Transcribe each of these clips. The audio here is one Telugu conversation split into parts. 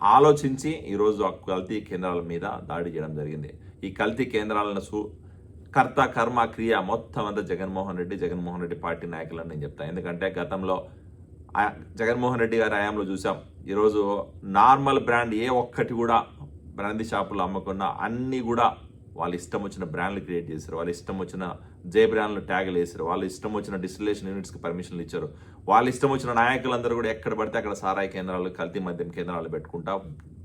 ఆలోచించి ఈరోజు ఆ కల్తీ కేంద్రాల మీద దాడి చేయడం జరిగింది. ఈ కల్తీ కేంద్రాలను సు కర్త కర్మ క్రియ మొత్తం అంతా జగన్మోహన్ రెడ్డి జగన్మోహన్ రెడ్డి పార్టీ నాయకులని నేను చెప్తాను ఎందుకంటే గతంలో జగన్మోహన్ రెడ్డి గారి హయాంలో చూసాం. ఈరోజు నార్మల్ బ్రాండ్ ఏ ఒక్కటి కూడా బ్రాందీ షాపులు అమ్మకుండా అన్నీ కూడా వాళ్ళ ఇష్టం వచ్చిన బ్రాండ్లు క్రియేట్ చేశారు వాళ్ళ ఇష్టం వచ్చిన జే బ్రాండ్లు ట్యాగులు వేశారు వాళ్ళ ఇష్టం వచ్చిన డిస్టిలేషన్ యూనిట్స్కి పర్మిషన్లు ఇచ్చారు. వాళ్ళ ఇష్టం వచ్చిన నాయకులందరూ కూడా ఎక్కడ పడితే అక్కడ సారాయి కేంద్రాలు కల్తీ మద్యం కేంద్రాలు పెట్టుకుంటా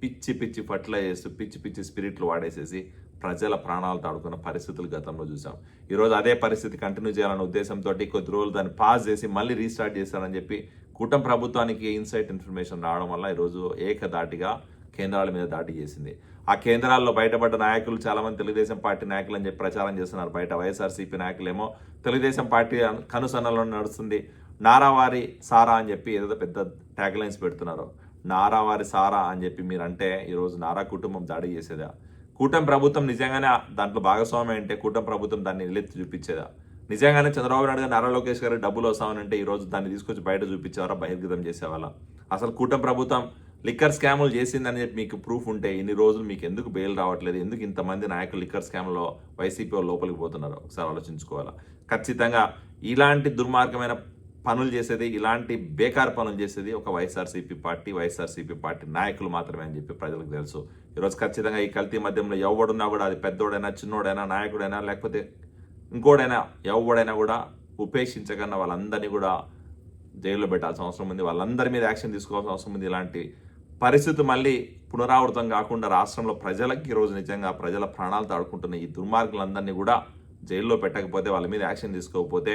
పిచ్చి పిచ్చి ఫర్టిలైజర్స్ పిచ్చి పిచ్చి స్పిరిట్లు వాడేసేసి ప్రజల ప్రాణాలు తాడుకున్న పరిస్థితులు గతంలో చూసాం. ఈరోజు అదే పరిస్థితి కంటిన్యూ చేయాలనే ఉద్దేశంతో కొద్ది రోజులు దాన్ని పాస్ చేసి మళ్ళీ రీస్టార్ట్ చేస్తారని చెప్పి కూటమి ప్రభుత్వానికి ఇన్సైట్ ఇన్ఫర్మేషన్ రావడం వల్ల ఈరోజు ఏకదాటిగా కేంద్రాల మీద దాడి చేసింది. ఆ కేంద్రాల్లో బయటపడ్డ నాయకులు చాలామంది తెలుగుదేశం పార్టీ నాయకులు అని చెప్పి ప్రచారం చేస్తున్నారు. బయట వైఎస్ఆర్సీపీ నాయకులేమో తెలుగుదేశం పార్టీ కనుసన్నలో నడుస్తుంది. నారావారి సారా అని చెప్పి ఏదో పెద్ద ట్యాగ్ లైన్స్ పెడుతున్నారు. నారావారి సారా అని చెప్పి మీరంటే ఈరోజు నారా కుటుంబం దాడి చేసేదా? కూటమి ప్రభుత్వం నిజంగానే దాంట్లో భాగస్వామ్యం అంటే కూటమి ప్రభుత్వం దాన్ని నిలెత్తి చూపించేదా? నిజంగానే చంద్రబాబు నాయుడు గారు నారా లోకేష్ గారు డబ్బులు వస్తామనంటే ఈ రోజు దాన్ని తీసుకొచ్చి బయట చూపించేవారా బహిర్గతం చేసేవాళ్ళ? అసలు కూటమి ప్రభుత్వం లిక్కర్ స్కాములు చేసిందని చెప్పి మీకు ప్రూఫ్ ఉంటే ఇన్ని రోజులు మీకు ఎందుకు బెయిల్ రావట్లేదు? ఎందుకు ఇంతమంది నాయకులు లిక్కర్ స్కామ్లో వైసీపీ వాళ్ళు లోపలికి పోతున్నారు? ఒకసారి ఆలోచించుకోవాలా? ఖచ్చితంగా ఇలాంటి దుర్మార్గమైన పనులు చేసేది ఇలాంటి బేకార్ పనులు చేసేది ఒక వైఎస్ఆర్సీపీ పార్టీ వైఎస్ఆర్సీపీ పార్టీ నాయకులు మాత్రమే అని చెప్పి ప్రజలకు తెలుసు. ఈరోజు ఖచ్చితంగా ఈ కల్తీ మధ్యంలో ఎవడున్నా కూడా అది పెద్దోడైనా చిన్నోడైనా నాయకుడైనా లేకపోతే ఇంకోడైనా ఎవడైనా కూడా ఉపేక్షించకుండా వాళ్ళందరినీ కూడా జైల్లో పెట్టాల్సిన అవసరం ఉంది. వాళ్ళందరి మీద యాక్షన్ తీసుకోవాల్సిన అవసరం ఉంది ఇలాంటి పరిస్థితి మళ్ళీ పునరావృతం కాకుండా రాష్ట్రంలో ప్రజలకి ఈరోజు నిజంగా ప్రజల ప్రాణాలు తాడుకుంటున్న ఈ దుర్మార్గులందరినీ కూడా జైల్లో పెట్టకపోతే వాళ్ళ మీద యాక్షన్ తీసుకోకపోతే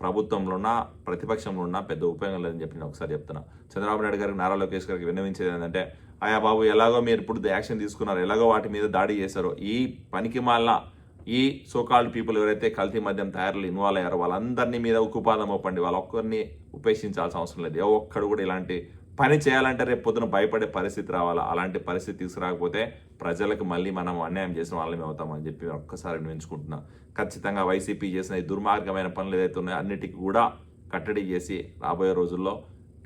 ప్రభుత్వంలో ఉన్న ప్రతిపక్షంలో ఉన్న పెద్ద ఉపయోగం లేదని చెప్పి నేను ఒకసారి చెప్తున్నా. చంద్రబాబు నాయుడు గారికి నారా లోకేష్ గారికి విన్నవించేది ఏంటంటే అయ్యా బాబు ఎలాగో మీరు ఇప్పుడు యాక్షన్ తీసుకున్నారు ఎలాగో వాటి మీద దాడి చేశారో ఈ పనికి మాల ఈ సోకాల్డ్ పీపుల్ ఎవరైతే కల్తీ మద్యం తయారీలో ఇన్వాల్వ్ అయ్యారో వాళ్ళందరినీ మీద ఉక్కుపాదం ఒప్పండి వాళ్ళొక్కరిని ఉపేక్షించాల్సిన అవసరం లేదు. ఏ ఒక్కడు కూడా ఇలాంటి పని చేయాలంటే రేపు పొద్దున భయపడే పరిస్థితి రావాలా? అలాంటి పరిస్థితి తీసుకురాకపోతే ప్రజలకు మళ్ళీ మనం అన్యాయం చేసిన వాళ్ళమే అవుతామని చెప్పి ఒక్కసారి వినిపించుకుంటున్నా. ఖచ్చితంగా వైసీపీ చేసిన ఈ దుర్మార్గమైన పనులు ఏదైతే ఉన్నాయో అన్నిటికీ కూడా కట్టడి చేసి రాబోయే రోజుల్లో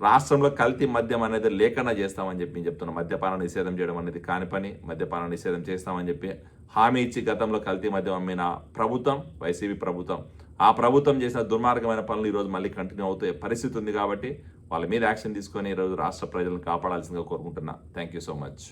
రాష్ట్రంలో కల్తీ మద్యం అనేది లేకుండా చేస్తామని చెప్పి చెప్తున్నా. మద్యపాన నిషేధం చేయడం అనేది కాని పని. మద్యపాన నిషేధం చేస్తామని చెప్పి హామీ ఇచ్చి గతంలో కల్తీ మద్యం అమ్మిన ప్రభుత్వం వైసీపీ ప్రభుత్వం. ఆ ప్రభుత్వం చేసిన దుర్మార్గమైన పనులు ఈరోజు మళ్ళీ కంటిన్యూ అవుతాయి పరిస్థితి ఉంది కాబట్టి వాళ్ళ మీద యాక్షన్ తీసుకొని ఈరోజు రాష్ట్ర ప్రజలను కాపాడాల్సిందిగా కోరుకుంటున్నా. Thank you so much